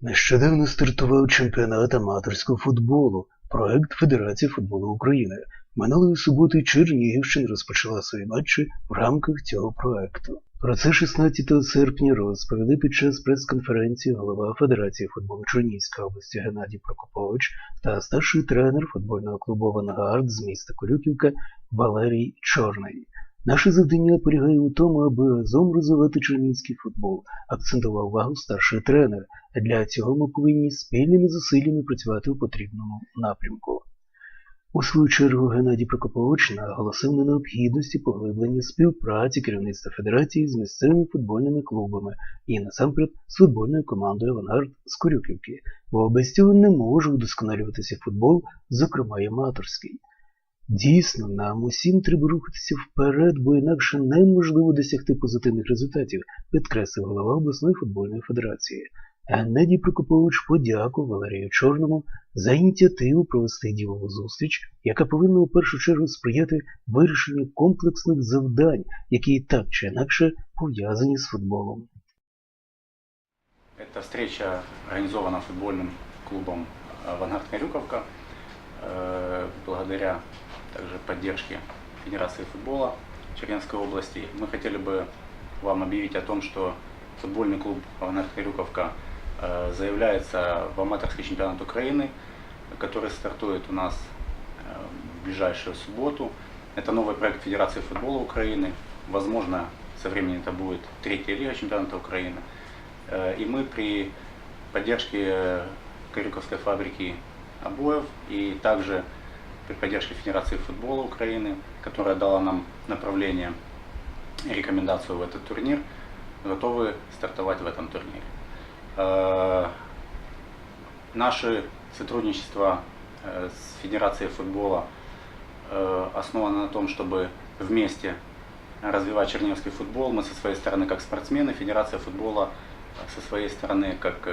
Нещодавно стартував чемпіонат аматорського футболу, проект Федерації футболу України. Минулої суботи Чернігівщина розпочала свої матчі в рамках цього проекту. Про це 16 серпня розповіли під час прес-конференції голова Федерації футболу Чернігівської області Геннадій Прокопович та старший тренер футбольного клубу «Авангард» з міста Корюківка Валерій Чорний. Наше завдання полягає у тому, аби разом розвивати чернігівський футбол, акцентував увагу старший тренер. Для цього ми повинні спільними зусиллями працювати у потрібному напрямку. У свою чергу Геннадій Прокопович наголосив на необхідності поглиблення співпраці керівництва Федерації з місцевими футбольними клубами і насамперед з футбольною командою Авангард з Корюківки, бо без цього не може удосконалюватися футбол, зокрема й аматорський. Дійсно, нам усім треба рухатися вперед, бо інакше неможливо досягти позитивних результатів, підкреслив голова обласної футбольної федерації. Геннадій Прокопович подякував Валерію Чорному за ініціативу провести ділову зустріч, яка повинна у першу чергу сприяти вирішенню комплексних завдань, які так чи інакше пов'язані з футболом. Эта встреча организована футбольным клубом «Авангард Карюковка» э, благодаря также поддержке Федерации футбола Черненской области. Мы хотели бы вам объявить о том, что футбольный клуб «Авангард Карюковка» э, заявляется в аматорский чемпионат Украины, который стартует у нас э, в ближайшую субботу. Это новый проект Федерации футбола Украины. Возможно, со временем это будет третья лига чемпионата Украины. Э, И мы при поддержке Карюковской фабрики обоев и также при поддержке Федерации футбола Украины, которая дала нам направление и рекомендацию в этот турнир, готовы стартовать в этом турнире. Э, Наше сотрудничество э, с Федерацией футбола э, основано на том, чтобы вместе развивать чернигівский футбол. Мы со своей стороны как спортсмены, Федерация футбола со своей стороны как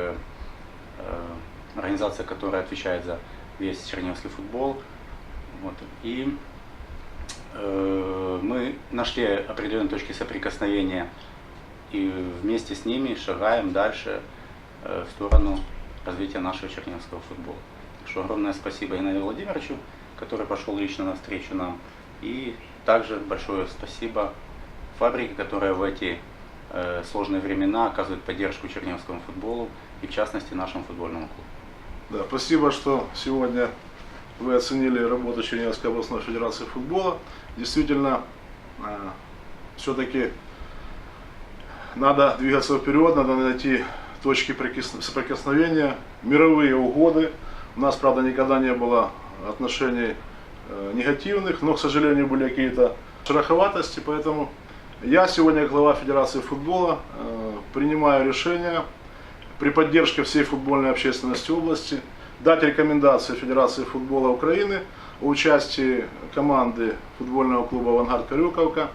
организация, которая отвечает за весь чернигівский футбол. Вот. И мы нашли определенные точки соприкосновения и вместе с ними шагаем дальше в сторону развития нашего чернигівского футбола. Так что огромное спасибо Геннадию Владимировичу, который пошел лично навстречу нам. И также большое спасибо фабрике, которая в эти э, сложные времена оказывает поддержку чернигівскому футболу и в частности нашему футбольному клубу. Да, спасибо, что сегодня вы оценили работу Чернигівской областной федерации футбола. Действительно, все-таки надо двигаться вперед, надо найти точки прикос- соприкосновения, мировые угоды. У нас, правда, никогда не было отношений э, негативных, но, к сожалению, были какие-то шероховатости, поэтому я сегодня, глава Федерации футбола, э, принимаю решение при поддержке всей футбольной общественности области дать рекомендации Федерации футбола Украины о участии команды футбольного клуба «Авангард Карюковка»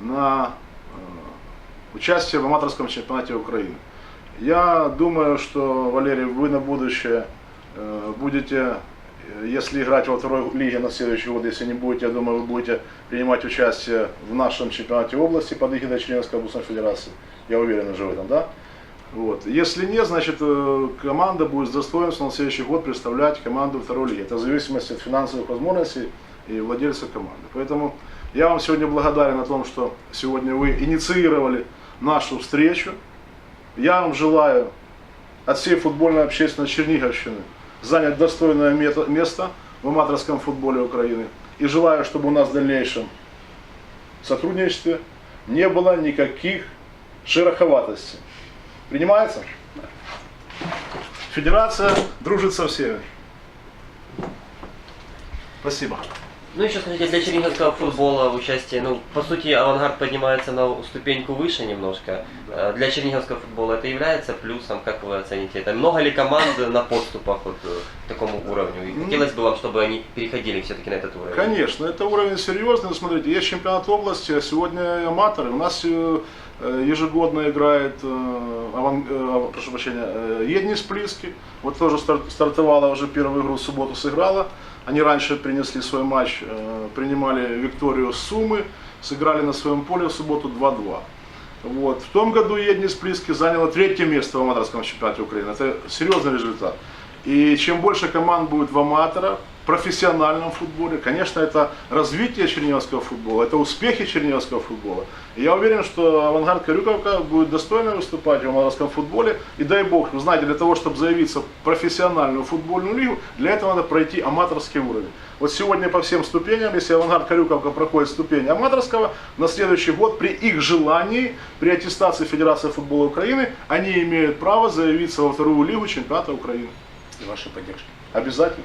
на э, участие в аматорском чемпионате Украины. Я думаю, что, Валерий, вы на будущее э, будете, э, если играть во второй лиге на следующий год, если не будете, я думаю, вы будете принимать участие в нашем чемпионате области под эгидой Чернигівської областной федерации. Я уверен уже в этом, да? Вот. Если нет, значит э, команда будет с достоинством на следующий год представлять команду второй лиги. Это в зависимости от финансовых возможностей и владельца команды. Поэтому я вам сегодня благодарен о том, что сегодня вы инициировали нашу встречу. Я вам желаю от всей футбольной общественности Черниговщины занять достойное место в аматорском футболе Украины. И желаю, чтобы у нас в дальнейшем сотрудничестве не было никаких шероховатостей. Принимается? Федерация дружит со всеми. Спасибо. Ну еще скажите, для черниговского футбола участие, ну, по сути, авангард поднимается на ступеньку выше немножко. Э, Для черниговского футбола это является плюсом, как вы оцените это? Много ли команд на подступах вот э, к такому уровню? И Ну, хотелось бы вам, чтобы они переходили все-таки на этот уровень. Конечно, это уровень серьезный. Но смотрите, есть чемпионат области, а сегодня аматоры. У нас э, ежегодно играет, э, аван- э, прошу прощения, э, Еднис Плиски. Вот тоже стар- стартовала уже первую игру в субботу сыграла. Они раньше принесли свой матч, э, принимали Викторию Сумы, сыграли на своем поле в субботу 2-2. Вот. В том году Еднис Плиски заняла третье место в аматорском чемпионате Украины. Это серьезный результат. И чем больше команд будет в аматорах, профессиональном футболе, конечно, это развитие черниговского футбола, это успехи черниговского футбола. И я уверен, что авангард Карюковка будет достойно выступать в аматорском футболе. И дай бог, вы знаете, для того, чтобы заявиться в профессиональную футбольную лигу, для этого надо пройти аматорский уровень. Вот сегодня по всем ступеням, если авангард Карюковка проходит ступень аматорского, на следующий год при их желании, при аттестации Федерации футбола Украины, они имеют право заявиться во вторую лигу чемпионата Украины. И вашей поддержки. Обязательно.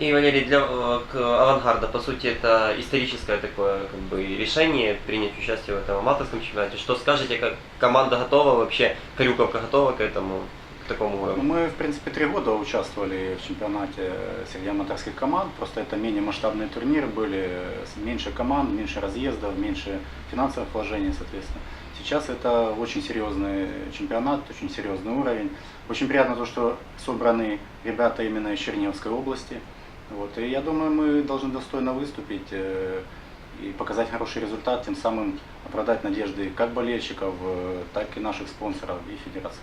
И, Валерий, для э, к авангарда, по сути, это историческое такое как бы, решение принять участие в этом аматорском чемпионате. Что скажете, как команда готова вообще, Карюковка готова к этому, к такому Ну, уровню? Мы, в принципе, три года участвовали в чемпионате среди аматорских команд. Просто это менее масштабные турниры были, меньше команд, меньше разъездов, меньше финансовых вложений, соответственно. Сейчас это очень серьезный чемпионат, очень серьезный уровень. Очень приятно то, что собраны ребята именно из Черниговской области. Вот. И я думаю, мы должны достойно выступить э, и показать хороший результат, тем самым оправдать надежды как болельщиков, э, так и наших спонсоров и федерации.